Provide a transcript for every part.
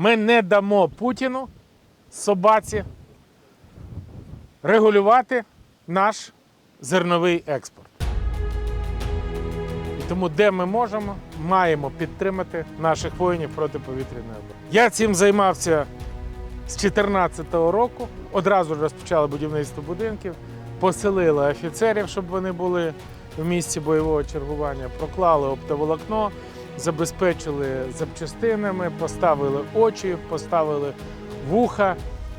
Ми не дамо Путіну собаці регулювати наш зерновий експорт. І тому, де ми можемо, маємо підтримати наших воїнів протиповітряної оборони. Я цим займався з 2014 року. Одразу розпочали будівництво будинків, поселили офіцерів, щоб вони були в місці бойового чергування, проклали оптоволокно, забезпечили запчастинами, поставили очі, поставили вуха.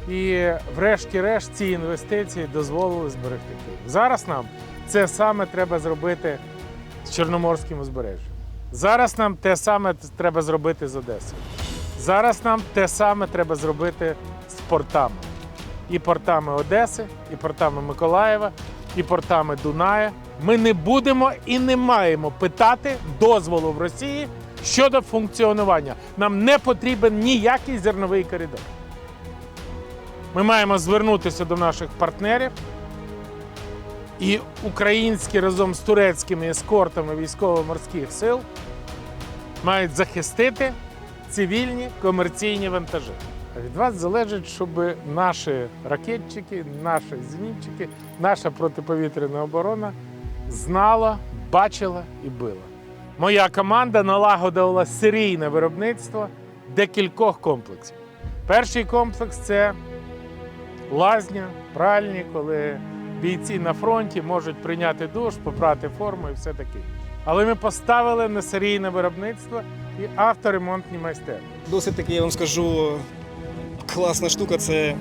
І, врешті-решт, ці інвестиції дозволили зберегти Київ. Зараз нам це саме треба зробити з Чорноморським узбережжям. Зараз нам те саме треба зробити з Одесою. Зараз нам те саме треба зробити з портами. І портами Одеси, і портами Миколаєва, і портами Дуная. Ми не будемо і не маємо питати дозволу в Росії щодо функціонування. Нам не потрібен ніякий зерновий коридор. Ми маємо звернутися до наших партнерів. І українські разом з турецькими ескортами військово-морських сил мають захистити цивільні комерційні вантажі. Від вас залежить, щоб наші ракетчики, наші зенітчики, наша протиповітряна оборона знала, бачила і била. Моя команда налагодила серійне виробництво декількох комплексів. Перший комплекс це лазня, пральні, коли бійці на фронті можуть прийняти душ, попрати форму і все таке. Але ми поставили на серійне виробництво і авторемонтні майстерні. Досить таки, я вам скажу, класна штука це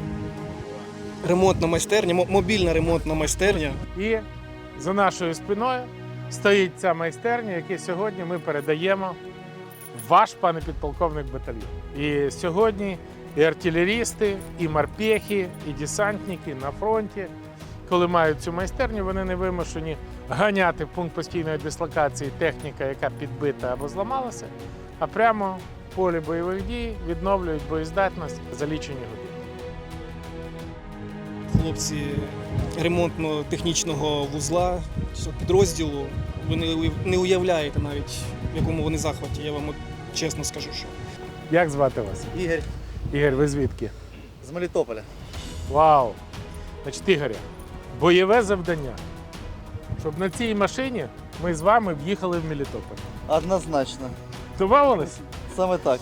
ремонтна майстерня, мобільна ремонтна майстерня. І за нашою спиною стоїть ця майстерня, яку сьогодні ми передаємо ваш пане підполковник батальйон. І сьогодні і артилерісти, і морпехи, і десантники на фронті, коли мають цю майстерню, вони не вимушені ганяти в пункт постійної дислокації техніка, яка підбита або зламалася, а прямо в полі бойових дій відновлюють боєздатність за лічені години. Хлопці ремонтно-технічного вузла підрозділу. Ви не уявляєте навіть, в якому вони захваті. Я вам чесно скажу, що. Як звати вас? Ігор Ігор, ви звідки? з Мелітополя. Вау! Значить, Ігоря, бойове завдання. Щоб на цій машині ми з вами в'їхали в Мелітополь. Однозначно. Домовились? Саме так.